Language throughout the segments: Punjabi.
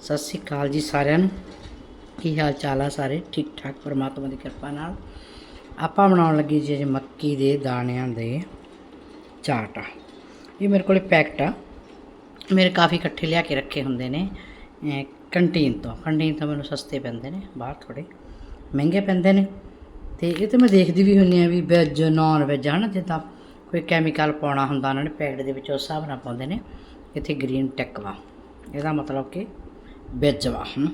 ਸਤਿ ਸ੍ਰੀ ਅਕਾਲ ਜੀ ਸਾਰਿਆਂ ਨੂੰ। ਕੀ ਹਾਲ ਚਾਲ ਆ ਸਾਰੇ? ਠੀਕ ਠਾਕ, ਪਰਮਾਤਮਾ ਦੀ ਕਿਰਪਾ ਨਾਲ। ਆਪਾਂ ਬਣਾਉਣ ਲੱਗੇ ਜੀ ਅੱਜ ਮੱਕੀ ਦੇ ਦਾਣਿਆਂ ਦੇ ਚਾਟ ਆ। ਇਹ ਮੇਰੇ ਕੋਲੇ ਪੈਕਟ ਆ। ਮੇਰੇ ਕਾਫੀ ਇਕੱਠੇ ਲਿਆ ਕੇ ਰੱਖੇ ਹੁੰਦੇ ਨੇ ਕੰਟੀਨ ਤੋਂ। ਕੰਟੀਨ ਤੋਂ ਮੈਨੂੰ ਸਸਤੇ ਪੈਂਦੇ ਨੇ, ਬਾਹਰ ਥੋੜੇ ਮਹਿੰਗੇ ਪੈਂਦੇ ਨੇ। ਤੇ ਇਹ ਤੇ ਮੈਂ ਦੇਖਦੀ ਵੀ ਹੁੰਨੀ ਆ ਵੀ ਵੈਜ ਨਾਨ ਵੈਜ ਹਨਾ, ਜਿੱਦਾਂ ਕੋਈ ਕੈਮੀਕਲ ਪਾਉਣਾ ਹੁੰਦਾ, ਉਹਨਾਂ ਨੇ ਪੈਕਟ ਦੇ ਵਿੱਚ ਉਸ ਹਿਸਾਬ ਨਾਲ ਪਾਉਂਦੇ ਨੇ। ਇੱਥੇ ਗ੍ਰੀਨ ਟੈਕ ਵਾ। ਇਹਦਾ ਮਤਲਬ ਕਿ ਵੈਜ ਵਾ ਹਨਾ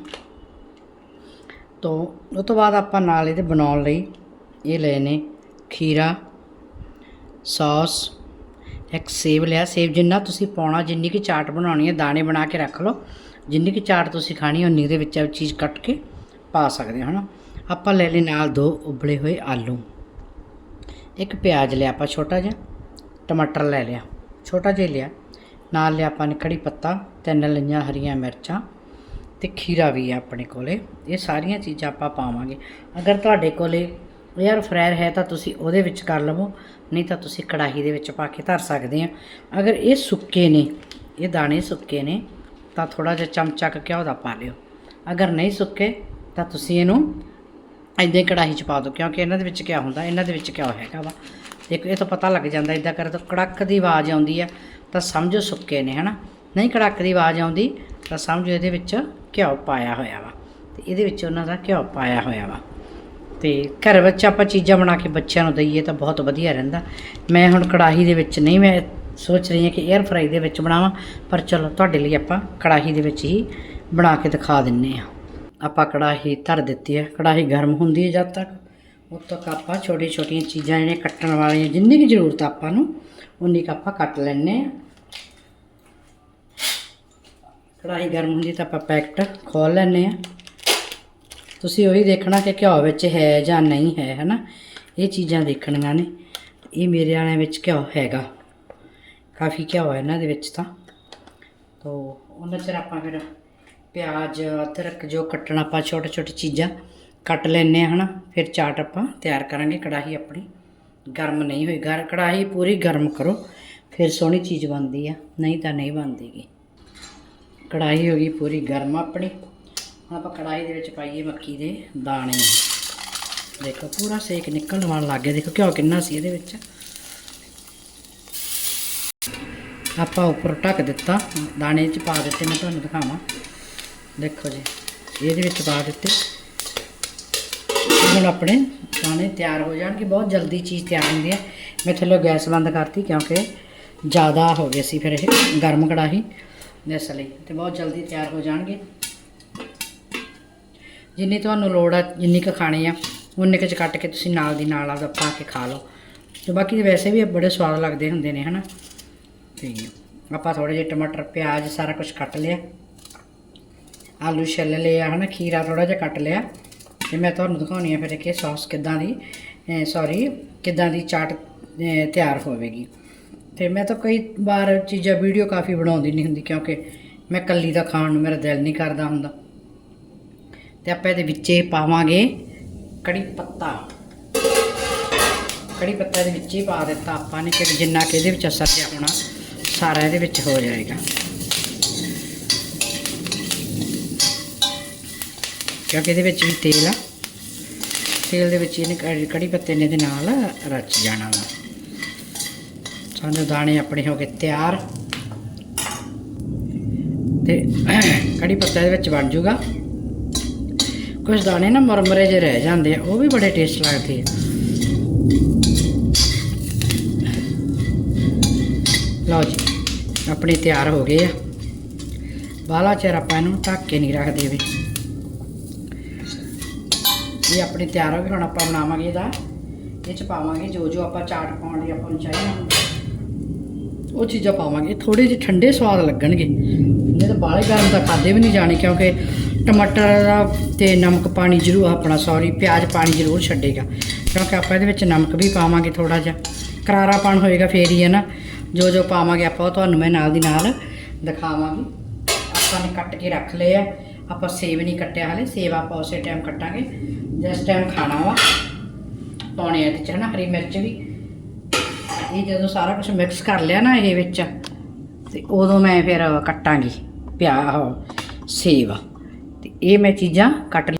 ਤੋਂ ਉਹ ਤੋਂ ਬਾਅਦ ਆਪਾਂ ਨਾਲ ਇਹਦੇ ਬਣਾਉਣ ਲਈ ਇਹ ਲਏ ਨੇ ਖੀਰਾ, ਸੌਸ, ਇੱਕ ਸੇਬ ਲਿਆ। ਸੇਬ ਜਿੰਨਾ ਤੁਸੀਂ ਪਾਉਣਾ, ਜਿੰਨੀ ਕਿ ਚਾਟ ਬਣਾਉਣੀ ਹੈ, ਦਾਣੇ ਬਣਾ ਕੇ ਰੱਖ ਲਓ। ਜਿੰਨੀ ਕਿ ਚਾਟ ਤੁਸੀਂ ਖਾਣੀ ਉਨੀ ਦੇ ਵਿੱਚ ਚੀਜ਼ ਕੱਟ ਕੇ ਪਾ ਸਕਦੇ ਹੋ, ਹਨਾ। ਆਪਾਂ ਲੈ ਲਏ ਨਾਲ ਦੋ ਉਬਲੇ ਹੋਏ ਆਲੂ। ਇੱਕ ਪਿਆਜ਼ ਲਿਆ ਆਪਾਂ, ਛੋਟਾ ਜਿਹਾ। ਟਮਾਟਰ ਲੈ ਲਿਆ, ਛੋਟਾ ਜਿਹਾ ਲਿਆ। ਨਾਲ ਲਿਆ ਆਪਾਂ ਨੇ ਕੜੀ ਪੱਤਾ, ਤਿੰਨ ਲਈਆਂ ਹਰੀਆਂ ਮਿਰਚਾਂ। ਤੇ ਖੀਰਾ ਵੀ ਆ ਆਪਣੇ ਕੋਲੇ। ਇਹ ਸਾਰੀਆਂ ਚੀਜ਼ਾਂ ਆਪਾਂ ਪਾਵਾਂਗੇ। ਅਗਰ ਤੁਹਾਡੇ ਕੋਲੇ ਏਅਰ ਫਰਾਇਰ ਹੈ ਤਾਂ ਤੁਸੀਂ ਉਹਦੇ ਵਿੱਚ ਕਰ ਲਵੋ, ਨਹੀਂ ਤਾਂ ਤੁਸੀਂ ਕੜਾਹੀ ਦੇ ਵਿੱਚ ਪਾ ਕੇ ਧਰ ਸਕਦੇ ਆ। ਅਗਰ ਇਹ ਸੁੱਕੇ ਨੇ, ਇਹ ਦਾਣੇ ਸੁੱਕੇ ਨੇ, ਤਾਂ ਥੋੜਾ ਜਿਹਾ ਚਮਚਾ ਘਿਓ ਦਾ ਪਾ ਲਿਓ। ਅਗਰ ਨਹੀਂ ਸੁੱਕੇ, ਤਾਂ ਤੁਸੀਂ ਇਹਨੂੰ ਇੱਦਾਂ ਹੀ ਕੜਾਹੀ 'ਚ ਪਾ ਦਿਓ, ਕਿਉਂਕਿ ਇਹਨਾਂ ਦੇ ਵਿੱਚ ਕਿਆ ਹੁੰਦਾ, ਇਹਨਾਂ ਦੇ ਵਿੱਚ ਕਿਆ ਹੈਗਾ ਵਾ। ਦੇਖੋ, ਇਹ ਤਾਂ ਪਤਾ ਲੱਗ ਜਾਂਦਾ ਇਦਾਂ ਕਰ ਤਾਂ ਕੜਕ ਦੀ ਆਵਾਜ਼ ਆਉਂਦੀ ਆ ਤਾਂ ਸਮਝੋ ਸੁੱਕੇ ਨੇ, ਹਨਾ? ਨਹੀਂ ਕੜਕ ਦੀ ਆਵਾਜ਼ ਆਉਂਦੀ, ਤਾਂ ਸਮਝੋ ਇਹਦੇ ਵਿੱਚ ਘਿਓ ਪਾਇਆ ਹੋਇਆ ਵਾ। ਤੇ ਇਹਦੇ ਵਿੱਚ ਉਹਨਾਂ ਦਾ ਘਿਓ ਪਾਇਆ ਹੋਇਆ ਵਾ। ਤੇ ਘਰ ਵਿੱਚ ਆਪਾਂ ਚੀਜ਼ਾਂ ਬਣਾ ਕੇ ਬੱਚਿਆਂ ਨੂੰ ਦਈਏ ਤਾਂ ਬਹੁਤ ਵਧੀਆ ਰਹਿੰਦਾ। ਮੈਂ ਹੁਣ ਕੜਾਹੀ ਦੇ ਵਿੱਚ ਨਹੀਂ, ਮੈਂ ਸੋਚ ਰਹੀ ਹਾਂ ਕਿ 에ਅਰ ਫਰਾਈ ਦੇ ਵਿੱਚ ਬਣਾਵਾਂ, ਪਰ ਚਲੋ ਤੁਹਾਡੇ ਲਈ ਆਪਾਂ ਕੜਾਹੀ ਦੇ ਵਿੱਚ ਹੀ ਬਣਾ ਕੇ ਦਿਖਾ ਦਿੰਨੇ ਆ ਆਪਾਂ ਕੜਾਹੀ ਧਰ ਦਿੱਤੀ ਹੈ। ਕੜਾਹੀ ਗਰਮ ਹੁੰਦੀ ਹੈ ਜਦ ਤੱਕ। ਉਦ ਤੱਕ ਆਪਾਂ ਛੋਟੀ ਛੋਟੀਆਂ ਚੀਜ਼ਾਂ ਜਿਹੜੀਆਂ ਕੱਟਣ ਵਾਲੀਆਂ, ਜਿੰਨੀ ਕੁ ਜ਼ਰੂਰਤ ਆ ਆਪਾਂ ਨੂੰ, ਉਨੀ ਕੁ ਆਪਾਂ ਕੱਟ ਲੈਣੇ ਆ ਕੜਾਹੀ ਗਰਮ ਹੁੰਦੀ ਤਾਂ ਆਪਾਂ ਪੈਕਟ ਖੋਲ ਲੈਣੇ ਆ ਤੁਸੀਂ ਉਹੀ ਦੇਖਣਾ ਕਿ ਘਿਓ ਵਿੱਚ ਹੈ ਜਾਂ ਨਹੀਂ ਹੈ, ਹਨਾ? ਇਹ ਚੀਜ਼ਾਂ ਦੇਖਣੀਆਂ ਨੇ। ਇਹ ਮੇਰੇ ਵਾਲਿਆਂ ਵਿੱਚ ਘਿਓ ਹੈਗਾ। ਕਾਫੀ ਘਿਓ ਹੈ ਇਹਨਾਂ ਦੇ ਵਿੱਚ ਤਾਂ। ਤੋ ਉਹਨਾਂ ਚਿਰ ਆਪਾਂ ਫਿਰ ਪਿਆਜ਼, ਅਦਰਕ ਜੋ ਕੱਟਣਾ, ਆਪਾਂ ਛੋਟੇ ਛੋਟੇ ਚੀਜ਼ਾਂ ਕੱਟ ਲੈਣੇ ਆ ਹਨਾ? ਫਿਰ ਚਾਟ ਆਪਾਂ ਤਿਆਰ ਕਰਾਂਗੇ, ਕੜਾਹੀ ਆਪਣੀ। ਗਰਮ ਨਹੀਂ ਹੋਈ। ਗਰ ਕੜਾਹੀ ਪੂਰੀ ਗਰਮ ਕਰੋ। ਫਿਰ ਸੋਹਣੀ ਚੀਜ਼ ਬਣਦੀ ਆ। ਨਹੀਂ ਤਾਂ ਨਹੀਂ ਬਣਦੀਗੀ ਕੜਾਹੀ ਹੋ ਗਈ ਪੂਰੀ ਗਰਮ ਆਪਣੀ। ਹੁਣ ਆਪਾਂ ਕੜਾਹੀ ਦੇ ਵਿੱਚ ਪਾਈਏ ਮੱਕੀ ਦੇ ਦਾਣੇ। ਦੇਖੋ ਪੂਰਾ ਸੇਕ ਨਿਕਲਣ ਵਾਲਾ ਲੱਗ ਗਿਆ। ਦੇਖੋ ਘਿਓ ਕਿੰਨਾ ਸੀ ਇਹਦੇ ਵਿੱਚ। ਆਪਾਂ ਉੱਪਰ ਢੱਕ ਦਿੱਤਾ। ਦਾਣੇ 'ਚ ਪਾ ਦਿੱਤੇ, ਮੈਂ ਤੁਹਾਨੂੰ ਦਿਖਾਵਾਂ। ਦੇਖੋ ਜੀ, ਇਹਦੇ ਵਿੱਚ ਪਾ ਦਿੱਤੇ। ਹੁਣ ਆਪਣੇ ਦਾਣੇ ਤਿਆਰ ਹੋ ਜਾਣਗੇ। ਬਹੁਤ ਜਲਦੀ ਚੀਜ਼ ਤਿਆਰ ਹੁੰਦੀ ਹੈ। ਮੈਂ ਥੱਲੇ ਗੈਸ ਬੰਦ ਕਰਤੀ ਕਿਉਂਕਿ ਜ਼ਿਆਦਾ ਹੋ ਗਏ ਸੀ ਫਿਰ ਇਹ ਗਰਮ ਕੜਾਹੀ। ਇਸ ਲਈ। ਤੇ ਬਹੁਤ ਜਲਦੀ ਤਿਆਰ ਹੋ ਜਾਣਗੇ। ਜਿੰਨੀ ਤੁਹਾਨੂੰ ਲੋੜ ਆ, ਜਿੰਨੀ ਕੁ ਖਾਣੀ ਆ, ਉਨੇ ਕੁ ਚ ਕੱਟ ਕੇ ਤੁਸੀਂ ਨਾਲ ਦੀ ਨਾਲ ਆਪਦਾ ਪਾ ਕੇ ਖਾ ਲਓ। ਤੇ ਬਾਕੀ ਵੈਸੇ ਵੀ ਬੜੇ ਸਵਾਦ ਲੱਗਦੇ ਹੁੰਦੇ ਨੇ, ਹਨਾ? ਤੇ ਆਪਾਂ ਥੋੜੇ ਜਿਹੇ ਟਮਾਟਰ, ਪਿਆਜ਼, ਸਾਰਾ ਕੁਝ ਕੱਟ ਲਿਆ। ਆਲੂ ਛਿੱਲ ਲਿਆ ਹਨਾ? ਖੀਰਾ ਥੋੜਾ ਜਿਹਾ ਕੱਟ ਲਿਆ। ਤੇ ਮੈਂ ਤੁਹਾਨੂੰ ਦਿਖਾਉਣੀ ਆ ਫਿਰ ਕਿ ਸੌਸ ਕਿੱਦਾਂ ਦੀ ਸੌਰੀ ਕਿੱਦਾਂ ਦੀ ਚਾਟ ਤਿਆਰ ਹੋਵੇਗੀ। ਤੇ ਮੈਂ ਤਾਂ ਕਈ ਵਾਰ ਚੀਜ਼ਾਂ ਵੀਡੀਓ ਕਾਫੀ ਬਣਾਉਂਦੀ ਨਹੀਂ ਹੁੰਦੀ ਕਿਉਂਕਿ ਮੈਂ ਕੱਲੀ ਦਾ ਖਾਣ ਨੂੰ ਮੇਰਾ ਦਿਲ ਨਹੀਂ ਕਰਦਾ ਹੁੰਦਾ। ਤੇ ਆਪਾਂ ਇਹਦੇ ਵਿੱਚ ਪਾਵਾਂਗੇ ਕੜੀ ਪੱਤਾ। ਕੜੀ ਪੱਤਾ ਦੇ ਵਿੱਚ ਹੀ ਪਾ ਦਿੱਤਾ ਆਪਾਂ ਨੇ ਕਿ ਜਿੰਨਾ ਕਿ ਇਹਦੇ ਵਿੱਚ ਅਸਰ ਜਿਹਾ ਹੋਣਾ, ਸਾਰਾ ਇਹਦੇ ਵਿੱਚ ਹੋ ਜਾਏਗਾ। ਕਿਉਂਕਿ ਇਹਦੇ ਵਿੱਚ ਵੀ ਤੇਲ ਆ। ਤੇਲ ਦੇ ਵਿੱਚ ਇਹਨੇ ਕੜੀ- ਪੱਤੇ ਨੇ ਇਹਦੇ ਨਾਲ ਰਚ ਜਾਣਾ ਵਾ। ਸਾਨੂੰ ਦਾਣੇ ਆਪਣੇ ਹੋ ਗਏ ਤਿਆਰ। ਤੇ ਕੜੀ ਪੱਤਾ ਦੇ ਵਿੱਚ ਬਣ ਜਾਊਗਾ ਕੁਝ ਦਾਣੇ ਨਾ ਮਰਮਰੇ ਜਿਹੇ ਰਹਿ ਜਾਂਦੇ ਆ, ਉਹ ਵੀ ਬੜੇ ਟੇਸਟ ਲੱਗਦੇ ਆ। ਲਓ ਜੀ, ਆਪਣੇ ਤਿਆਰ ਹੋ ਗਏ ਆ। ਬਾਲਾ ਚਿਰ ਆਪਾਂ ਇਹਨੂੰ ਢੱਕ ਕੇ ਨਹੀਂ ਰੱਖਦੇ ਵੀ। ਇਹ ਆਪਣੇ ਤਿਆਰ ਹੋ ਗਏ, ਹੁਣ ਆਪਾਂ ਬਣਾਵਾਂਗੇ ਇਹਦਾ। ਇਹ ਚ ਪਾਵਾਂਗੇ ਜੋ ਜੋ ਆਪਾਂ ਚਾਟ ਪਾਉਣ ਲਈ ਆਪਾਂ ਨੂੰ ਚਾਹੀਦਾ ਉਹ ਚੀਜ਼ਾਂ ਪਾਵਾਂਗੇ। ਥੋੜੇ ਜਿਹੇ ਠੰਡੇ ਸਵਾਦ ਲੱਗਣਗੇ। ਨਹੀਂ ਤਾਂ ਬਾਲੇ ਗਰਮ ਤਾਂ ਖਾਦੇ ਵੀ ਨਹੀਂ ਜਾਣੇ, ਕਿਉਂਕਿ ਟਮਾਟਰ ਦਾ ਤੇ ਨਮਕ ਪਾਣੀ ਜ਼ਰੂਰ ਆਪਣਾ ਸੌਰੀ ਪਿਆਜ਼ ਪਾਣੀ ਜ਼ਰੂਰ ਛੱਡੇਗਾ। ਕਿਉਂਕਿ ਆਪਾਂ ਇਹਦੇ ਵਿੱਚ ਨਮਕ ਵੀ ਪਾਵਾਂਗੇ ਥੋੜਾ ਜਿਹਾ। ਕਰਾਰਾ ਪਾਣ ਹੋਏਗਾ ਫੇਰ ਹੀ ਹੈ ਨਾ। ਜੋ ਜੋ ਪਾਵਾਂਗੇ ਆਪਾਂ, ਉਹ ਤੁਹਾਨੂੰ ਮੈਂ ਨਾਲ ਦੀ ਨਾਲ ਦਿਖਾਵਾਂਗੀ। ਆਪਾਂ ਨੇ ਕੱਟ ਕੇ ਰੱਖ ਲਏ ਆ। ਆਪਾਂ ਸੇਬ ਨਹੀਂ ਕੱਟਿਆ ਹਲੇ। ਸੇਬ ਆਪਾਂ ਉਸੇ ਟਾਈਮ ਕੱਟਾਂਗੇ। ਜਿਸ ਟਾਈਮ ਖਾਣਾ ਵਾ, ਪਾਉਣੇ ਆ ਇਹਦੇ ਚ ਹਨਾ ਹਰੀ ਮਿਰਚ ਵੀ। ਇਹ ਜਦੋਂ ਸਾਰਾ ਕੁਝ ਮਿਕਸ ਕਰ ਲਿਆ ਨਾ ਇਹ ਵਿੱਚ, ਤੇ ਉਦੋਂ ਮੈਂ ਫਿਰ ਕੱਟਾਂਗੀ ਪਿਆ ਉਹ ਸੇਬ। ਤੇ ਇਹ ਮੈਂ ਚੀਜ਼ਾਂ ਕੱਟ ਲਈ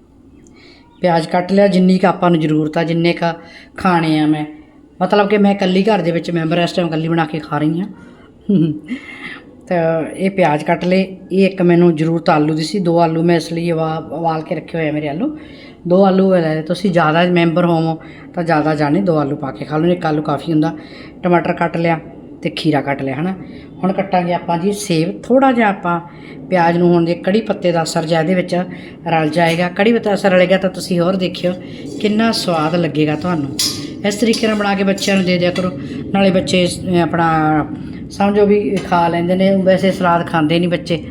ਪਿਆਜ਼ ਕੱਟ ਲਿਆ, ਜਿੰਨੀ ਕ ਆਪਾਂ ਨੂੰ ਜ਼ਰੂਰਤ ਆ, ਜਿੰਨੇ ਕ ਖਾਣੇ ਆ ਮੈਂ। ਮਤਲਬ ਕਿ ਮੈਂ ਇਕੱਲੀ ਘਰ ਦੇ ਵਿੱਚ ਮੈਂਬਰ ਇਸ ਟਾਈਮ ਇਕੱਲੀ ਬਣਾ ਕੇ ਖਾ ਰਹੀ ਹਾਂ। ਤਾਂ ਇਹ ਪਿਆਜ਼ ਕੱਟ ਲਏ। ਇਹ ਇੱਕ ਮੈਨੂੰ ਜ਼ਰੂਰਤ ਆਲੂ ਦੀ ਸੀ। ਦੋ ਆਲੂ ਮੈਂ ਇਸ ਲਈ ਉਬਾਲ ਕੇ ਰੱਖੇ ਹੋਏ ਆ ਮੇਰੇ ਆਲੂ। ਦੋ ਆਲੂ ਲੈ ਤੁਸੀਂ ਜ਼ਿਆਦਾ ਮੈਂਬਰ ਹੋਵੋ ਤਾਂ ਜ਼ਿਆਦਾ ਜਾਣੇ ਦੋ ਆਲੂ ਪਾ ਕੇ ਖਾ ਲਓ। ਇੱਕ ਆਲੂ ਕਾਫੀ ਹੁੰਦਾ। ਟਮਾਟਰ ਕੱਟ ਲਿਆ ਤੇ ਖੀਰਾ ਕੱਟ ਲਿਆ, ਹਨਾ? ਹੁਣ ਕੱਟਾਂਗੇ ਆਪਾਂ ਜੀ ਸੇਬ। ਥੋੜਾ ਜਿਹਾ ਆਪਾਂ ਪਿਆਜ਼ ਨੂੰ ਹੁਣ ਜੇ ਕੜੀ ਪੱਤੇ ਦਾ ਅਸਰ ਜਿਹਾ ਇਹਦੇ ਵਿੱਚ ਰਲ ਜਾਏਗਾ। ਕੜੀ ਪੱਤਾ ਅਸਰ ਰਲੇਗਾ ਤਾਂ ਤੁਸੀਂ ਹੋਰ ਦੇਖਿਓ ਕਿੰਨਾ ਸਵਾਦ ਲੱਗੇਗਾ ਤੁਹਾਨੂੰ। ਇਸ ਤਰੀਕੇ ਨਾਲ ਬਣਾ ਕੇ ਬੱਚਿਆਂ ਨੂੰ ਦੇ ਦਿਆ ਕਰੋ। ਨਾਲੇ ਬੱਚੇ ਆਪਣਾ ਸਮਝੋ ਵੀ ਖਾ ਲੈਂਦੇ ਨੇ, ਵੈਸੇ ਸਲਾਦ ਖਾਂਦੇ ਨਹੀਂ ਬੱਚੇ।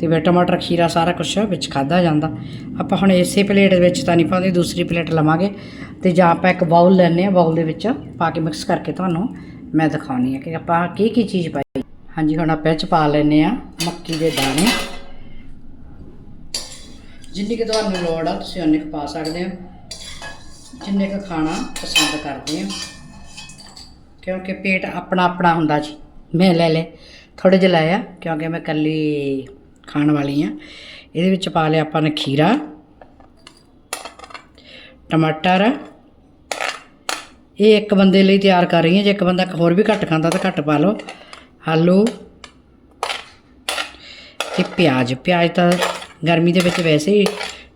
ਤੇ ਫਿਰ ਟਮਾਟਰ, ਖੀਰਾ ਸਾਰਾ ਕੁਝ ਵਿੱਚ ਖਾਦਾ ਜਾਂਦਾ। ਆਪਾਂ ਹੁਣ ਇਸੇ ਪਲੇਟ ਵਿੱਚ ਤਾਂ ਨਹੀਂ ਪਾਉਂਦੇ, ਦੂਸਰੀ ਪਲੇਟ ਲਵਾਂਗੇ। ਤੇ ਜਾਂ ਆਪਾਂ ਇੱਕ ਬਾਉਲ ਲੈਣੇ ਆ ਬਾਉਲ ਦੇ ਵਿੱਚ ਪਾ ਕੇ ਮਿਕਸ ਕਰਕੇ ਤੁਹਾਨੂੰ ਮੈਂ ਦਿਖਾਉਣੀ ਹੈ ਕਿ ਆਪਾਂ ਕੀ ਕੀ ਚੀਜ਼ ਪਾਈ ਹਾਂਜੀ, ਹੁਣ ਆਪਾਂ ਇਹ 'ਚ ਪਾ ਲੈਣੇ ਆ ਮੱਕੀ ਦੇ ਦਾਣੇ। ਜਿੰਨੀ ਕਿ ਤੁਹਾਨੂੰ ਲੋੜ ਆ, ਤੁਸੀਂ ਉਨੀ ਕੁ ਪਾ ਸਕਦੇ ਹੋ। ਜਿੰਨੇ ਕੁ ਖਾਣਾ ਪਸੰਦ ਕਰਦੇ ਹੋ। ਕਿਉਂਕਿ ਪੇਟ ਆਪਣਾ ਆਪਣਾ ਹੁੰਦਾ ਜੀ। ਮੈਂ ਲੈ ਲੈ। ਥੋੜੇ ਜਿਹਾ ਲਾਇਆ, ਕਿਉਂਕਿ ਮੈਂ ਕੱਲੀ ਖਾਣ ਵਾਲੀ ਆ ਇਹਦੇ ਵਿੱਚ ਪਾ ਲਿਆ ਆਪਾਂ ਨੇ ਖੀਰਾ, ਟਮਾਟਰ। ਇਹ ਇੱਕ ਬੰਦੇ ਲਈ ਤਿਆਰ ਕਰ ਰਹੀ ਹਾਂ, ਜੇ ਇੱਕ ਬੰਦਾ ਹੋਰ ਵੀ ਘੱਟ ਖਾਂਦਾ ਤਾਂ ਘੱਟ ਪਾ ਲਓ। ਆਲੂ ਤੇ ਪਿਆਜ਼। ਪਿਆਜ਼ ਤਾਂ ਗਰਮੀ ਦੇ ਵਿੱਚ ਵੈਸੇ ਹੀ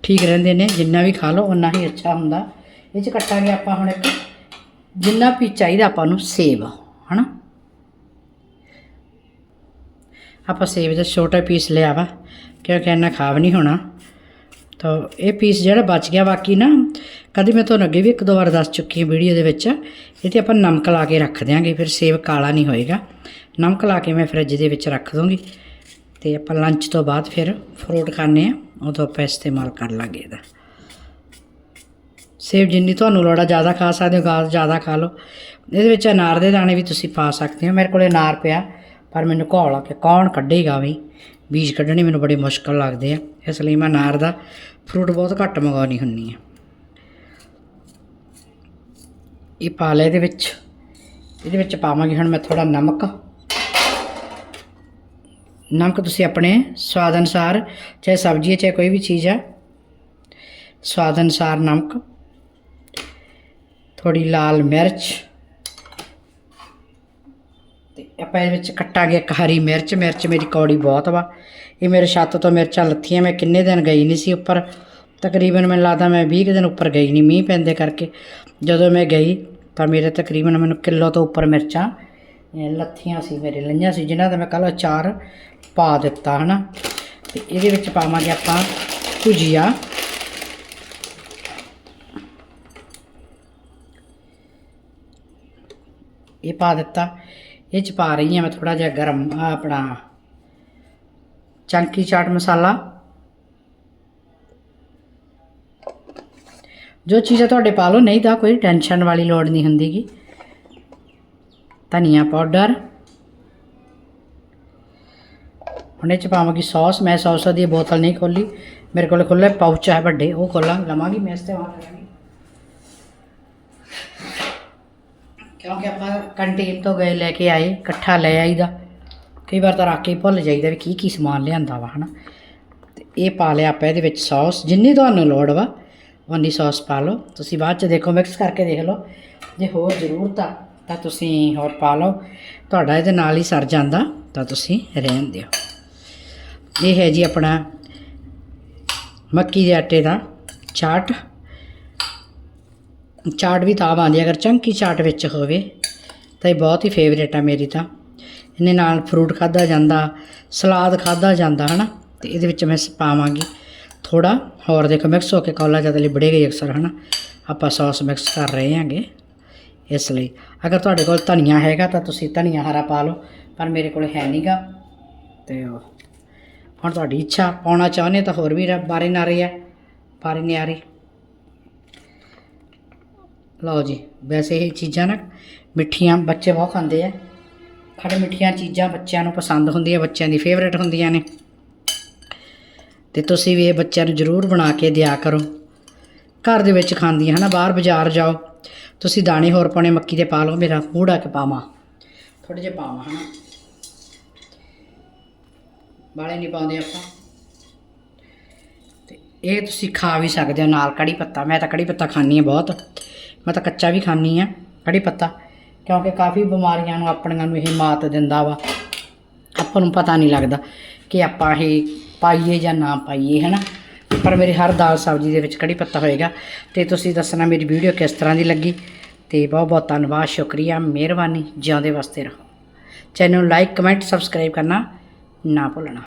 ਠੀਕ ਰਹਿੰਦੇ ਨੇ, ਜਿੰਨਾ ਵੀ ਖਾ ਲਓ ਉਨਾ ਹੀ ਅੱਛਾ ਹੁੰਦਾ। ਇਹ ਚ ਕੱਟਾਂਗੇ ਆਪਾਂ ਹੁਣ ਇੱਕ, ਜਿੰਨਾ ਵੀ ਚਾਹੀਦਾ ਆਪਾਂ ਨੂੰ ਸੇਬ, ਹਨਾ? ਆਪਾਂ ਸੇਬ ਦਾ ਛੋਟਾ ਪੀਸ ਲਿਆ ਵਾ, ਕਿਉਂਕਿ ਇੰਨਾ ਖਾਵ ਨਹੀਂ ਹੋਣਾ। ਤਾਂ ਇਹ ਪੀਸ ਜਿਹੜਾ ਬਚ ਗਿਆ ਬਾਕੀ ਨਾ, ਕਦੇ ਮੈਂ ਤੁਹਾਨੂੰ ਅੱਗੇ ਵੀ ਇੱਕ ਦੋ ਵਾਰ ਦੱਸ ਚੁੱਕੀ ਹਾਂ ਵੀਡੀਓ ਦੇ ਵਿੱਚ, ਇਹ ਤੇ ਆਪਾਂ ਨਮਕ ਲਾ ਕੇ ਰੱਖ ਦਿਆਂਗੇ, ਫਿਰ ਸੇਬ ਕਾਲਾ ਨਹੀਂ ਹੋਏਗਾ। ਨਮਕ ਲਾ ਕੇ ਮੈਂ ਫਰਿੱਜ ਦੇ ਵਿੱਚ ਰੱਖ ਦੂੰਗੀ। ਤੇ ਆਪਾਂ ਲੰਚ ਤੋਂ ਬਾਅਦ ਫਿਰ ਫਰੂਟ ਖਾਣੇ ਆ ਉਦੋਂ ਆਪਾਂ ਇਸਤੇਮਾਲ ਕਰ ਲਾਂਗੇ ਇਹਦਾ। ਸੇਬ ਜਿੰਨੀ ਤੁਹਾਨੂੰ ਲੋੜਾ ਜ਼ਿਆਦਾ ਖਾ ਸਕਦੇ ਹੋ, ਗਾਲ ਜ਼ਿਆਦਾ ਖਾ ਲਓ। ਇਹਦੇ ਵਿੱਚ ਅਨਾਰ ਦੇ ਦਾਣੇ ਵੀ ਤੁਸੀਂ ਪਾ ਸਕਦੇ ਹੋ। ਮੇਰੇ ਕੋਲੇ ਅਨਾਰ ਪਿਆ। ਪਰ ਮੈਨੂੰ ਘੋਲ ਆ ਕੇ ਕੌਣ ਕੱਢੇਗਾ ਵੀ? ਬੀਜ ਕੱਢਣੇ ਮੈਨੂੰ ਬੜੇ ਮੁਸ਼ਕਲ ਲੱਗਦੇ ਆ। ਇਸ ਲਈ ਮੈਂ ਅਨਾਰ ਦਾ ਫਰੂਟ ਬਹੁਤ ਘੱਟ ਮੰਗਾਉਣੀ ਹੁੰਨੀ ਆ। ਇਹ ਪਾ ਲਿਆ ਇਹਦੇ ਵਿੱਚ। ਇਹਦੇ ਵਿੱਚ ਪਾਵਾਂਗੇ ਹੁਣ ਮੈਂ ਥੋੜਾ ਨਮਕ। ਨਮਕ ਤੁਸੀਂ ਆਪਣੇ ਸਵਾਦ ਅਨੁਸਾਰ, ਚਾਹੇ ਸਬਜ਼ੀ ਹੈ, ਚਾਹੇ ਕੋਈ ਵੀ ਚੀਜ਼ ਹੈ, ਸਵਾਦ ਅਨੁਸਾਰ ਨਮਕ ਥੋੜੀ ਲਾਲ ਮਿਰਚ ਤੇ ਆਪਾਂ ਇਹਦੇ ਵਿੱਚ ਕੱਟਾਂਗੇ ਇੱਕ ਹਰੀ ਮਿਰਚ ਮਿਰਚ ਮੇਰੀ ਕੌੜੀ ਬਹੁਤ ਵਾ। ਇਹ ਮੇਰੇ ਛੱਤ ਤੋਂ ਮਿਰਚਾਂ ਲੱਥੀਆਂ, ਮੈਂ ਕਿੰਨੇ ਦਿਨ ਗਈ ਨਹੀਂ ਸੀ ਉੱਪਰ। ਤਕਰੀਬਨ ਮੈਨੂੰ ਲੱਗਦਾ ਮੈਂ 20 ਕੁ ਦਿਨ ਉੱਪਰ ਗਈ ਨਹੀਂ, ਮੀਂਹ ਪੈਂਦੇ ਕਰਕੇ। ਜਦੋਂ ਮੈਂ ਗਈ ਤਾਂ ਮੇਰੇ ਤਕਰੀਬਨ ਮੈਨੂੰ ਕਿਲੋ ਤੋਂ ਉੱਪਰ ਮਿਰਚਾਂ ਲੱਥੀਆਂ ਸੀ, ਮੇਰੇ ਲਈਆਂ ਸੀ, ਜਿਨ੍ਹਾਂ ਦਾ ਮੈਂ ਕੱਲ ਅਚਾਰ ਪਾ ਦਿੱਤਾ, ਹਨਾ। ਤੇ ਇਹਦੇ ਵਿੱਚ ਪਾਵਾਂਗੇ ਆਪਾਂ ਭੁਜੀਆ। ਇਹ ਪਾ ਦਿੱਤਾ। ਇਹ ਚ ਪਾ ਰਹੀ ਹਾਂ ਮੈਂ ਥੋੜਾ ਜਿਹਾ ਗਰਮ ਆਪਣਾ ਚੰਕੀ ਚਾਟ ਮਸਾਲਾ। ਜੋ ਚੀਜ਼ਾਂ ਤੁਹਾਡੇ ਪਾ ਲਓ, ਨਹੀਂ ਤਾਂ ਕੋਈ ਟੈਨਸ਼ਨ ਵਾਲੀ ਲੋੜ ਨਹੀਂ ਹੁੰਦੀਗੀ। ਧਨੀਆ ਪਾਊਡਰ ਹੁਣ ਇਹ ਚ ਪਾਵਾਂਗੀ ਸੌਸ ਮੈਂ ਸੌਸ ਦੀ ਬੋਤਲ ਨਹੀਂ ਖੋਲੀ। ਮੇਰੇ ਕੋਲ ਖੁੱਲੇ ਪਾਊਚ ਹੈ ਵੱਡੇ, ਉਹ ਖੋਲਾਂ ਲਵਾਂਗੀ, ਮੈਂ ਇਸਤੇਮਾਲ ਕਰਾਂਗੀ। ਕਿਉਂਕਿ ਆਪਾਂ ਕੰਟੀਨ ਤੋਂ ਗਏ, ਲੈ ਕੇ ਆਏ, ਇਕੱਠਾ ਲੈ ਆਈਦਾ। ਕਈ ਵਾਰ ਤਾਂ ਰੱਖ ਭੁੱਲ ਜਾਈਦਾ ਵੀ ਕੀ ਕੀ ਸਮਾਨ ਲਿਆਂਦਾ ਵਾ, ਹਨਾ। ਤੇ ਇਹ ਪਾ ਲਿਆ ਆਪਾਂ ਇਹਦੇ ਵਿੱਚ ਸੌਸ, ਜਿੰਨੀ ਤੁਹਾਨੂੰ ਲੋੜ ਵਾ, ਉਨੀ ਸੌਸ ਪਾ ਲਓ। ਤੁਸੀਂ ਬਾਅਦ ਚ ਦੇਖੋ, ਮਿਕਸ ਕਰਕੇ ਦੇਖ ਲਓ। ਜੇ ਹੋਰ ਜ਼ਰੂਰਤ ਆ, ਤਾਂ ਤੁਸੀਂ ਹੋਰ ਪਾ ਲਓ। ਤੁਹਾਡਾ ਇਹਦੇ ਨਾਲ ਹੀ ਸਰ ਜਾਂਦਾ, ਤਾਂ ਤੁਸੀਂ ਰਹਿਣ ਦਿਓ। ਇਹ ਹੈ ਜੀ ਆਪਣਾ ਮੱਕੀ ਦੇ ਆਟੇ ਦਾ ਚਾਟ। ਚਾਟ ਵੀ ਤਾਂ ਆਉਂਦੀ ਹੈ, ਅਗਰ ਚੰਕੀ ਚਾਟ ਵਿੱਚ ਹੋਵੇ, ਤਾਂ ਇਹ ਬਹੁਤ ਹੀ ਫੇਵਰੇਟ ਆ ਮੇਰੀ ਤਾਂ। ਇਹਨੇ ਨਾਲ ਫਰੂਟ ਖਾਦਾ ਜਾਂਦਾ, ਸਲਾਦ ਖਾਦਾ ਜਾਂਦਾ, ਹਨਾ? ਤੇ ਇਹਦੇ ਵਿੱਚ ਮੈਂ ਸ- ਪਾਵਾਂਗੀ। ਥੋੜਾ ਹੋਰ ਦੇਖੋ ਮਿਕਸ ਹੋ ਕੇ ਕੌਲਾ ਜਦ ਲਿਬੜੇਗਾ ਹੀ ਅਕਸਰ, ਹਨਾ? ਆਪਾਂ ਸੌਸ ਮਿਕਸ ਕਰ ਰਹੇ ਹਾਂਗੇ, ਇਸ ਲਈ। ਅਗਰ ਤੁਹਾਡੇ ਕੋਲ ਧਨੀਆ ਹੈਗਾ, ਤਾਂ ਤੁਸੀਂ ਧਨੀਆ ਹਰਾ ਪਾ ਲਓ, ਪਰ ਮੇਰੇ ਕੋਲ ਹੈ ਨਹੀਂਗਾ। ਤੇ ਉਹ, ਹੁਣ ਤੁਹਾਡੀ ਇੱਛਾ, ਪਾਉਣਾ ਚਾਹੁੰਦੇ ਤਾਂ ਹੋਰ ਵੀ ਰ- ਬਾਰੇ ਨਾਰੇ ਆ ਬਾਰੇ ਨਿਆਰੇ। ਲਓ ਜੀ, ਵੈਸੇ ਇਹ ਚੀਜ਼ਾਂ ਨਾ ਮਿੱਠੀਆਂ, ਬੱਚੇ ਬਹੁਤ ਖਾਂਦੇ ਆ। ਖੜੇ ਮਿੱਠੀਆਂ ਚੀਜ਼ਾਂ ਬੱਚਿਆਂ ਨੂੰ ਪਸੰਦ ਹੁੰਦੀਆਂ, ਬੱਚਿਆਂ ਦੀ ਫੇਵਰੇਟ ਹੁੰਦੀਆਂ ਨੇ। ਤੇ ਤੁਸੀਂ ਵੀ ਇਹ ਬੱਚਿਆਂ ਨੂੰ ਜ਼ਰੂਰ ਬਣਾ ਕੇ ਦਿਆ ਕਰੋ। ਘਰ ਦੇ ਵਿੱਚ ਖਾਂਦੀਆਂ, ਹਨਾ, ਬਾਹਰ ਬਾਜ਼ਾਰ ਜਾਓ। ਤੁਸੀਂ ਦਾਣੇ ਹੋਰ ਪਾਉਣੇ, ਮੱਕੀ ਦੇ ਪਾ ਲਓ, ਮੇਰਾ ਮੂੜਾ ਕੇ ਪਾਵਾਂ। ਥੋੜੇ ਜਿਹੇ ਪਾਵਾਂ, ਹਨਾ। ਬਾਲੇ ਨਹੀਂ ਪਾਉਂਦੇ ਆਪਾਂ। ਇਹ ਤੁਸੀਂ ਖਾ ਵੀ ਸਕਦੇ ਹੋ ਨਾਲ ਕੜੀ ਪੱਤਾ, ਮੈਂ ਤਾਂ ਕੜੀ ਪੱਤਾ ਖਾਂਦੀ ਹਾਂ ਬਹੁਤ। ਮੈਂ ਤਾਂ ਕੱਚਾ ਵੀ ਖਾਂਦੀ ਹਾਂ, ਕੜੀ ਪੱਤਾ, ਕਿਉਂਕਿ ਕਾਫੀ ਬਿਮਾਰੀਆਂ ਨੂੰ ਆਪਣੀਆਂ ਨੂੰ ਇਹ ਮਾਤ ਦਿੰਦਾ ਵਾ। ਆਪਾਂ ਨੂੰ ਪਤਾ ਨਹੀਂ ਲੱਗਦਾ ਕਿ ਆਪਾਂ ਇਹ ਪਾਈਏ ਜਾਂ ਨਾ ਪਾਈਏ ਹੈ ਨਾ ਪਰ ਮੇਰੀ ਹਰ ਦਾਲ ਸਬਜ਼ੀ ਦੇ ਵਿੱਚ ਕੜੀ ਪੱਤਾ ਹੋਏਗਾ। ਤੇ ਤੁਸੀਂ ਦੱਸਣਾ ਮੇਰੀ ਵੀਡੀਓ ਕਿਸ ਤਰ੍ਹਾਂ ਦੀ ਲੱਗੀ। ਤੇ ਬਹੁਤ ਬਹੁਤ ਧੰਨਵਾਦ, ਸ਼ੁਕਰੀਆ, ਮਿਹਰਬਾਨੀ, ਜਿਉਂਦੇ ਵਾਸਤੇ ਰਹੋ। ਚੈਨਲ ਨੂੰ ਲਾਈਕ, ਕਮੈਂਟ, ਸਬਸਕ੍ਰਾਈਬ ਕਰਨਾ ਨਾ ਭੁੱਲਣਾ।